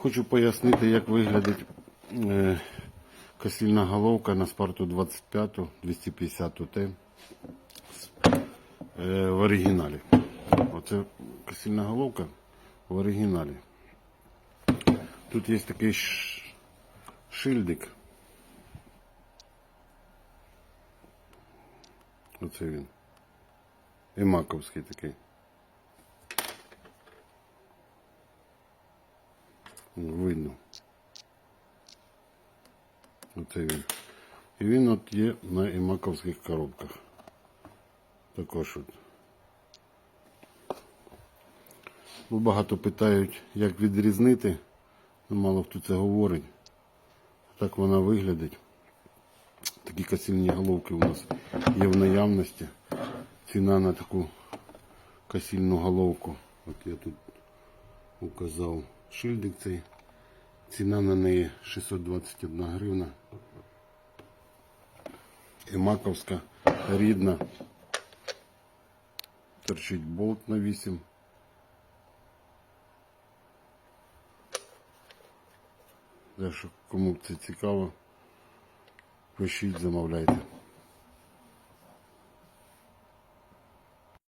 Хочу пояснити, як виглядить е, косільна головка на спарту 25 250 Т в оригіналі. Оце косільна головка в оригіналі. Тут є такий шильдик. Оце він. І маковський такий. Видно. Оце він. І він от є на імаковських коробках. Також от. Бо багато питають, як відрізнити. Ну, мало хто це говорить. Так вона виглядить. Такі косильні головки у нас є в наявності. Ціна на таку косильну головку. От я тут указав шильдик цей. Ціна на неї 621 гривна. І маковська рідна. Торчить болт на 8. Так що кому це цікаво, пишіть, замовляйте.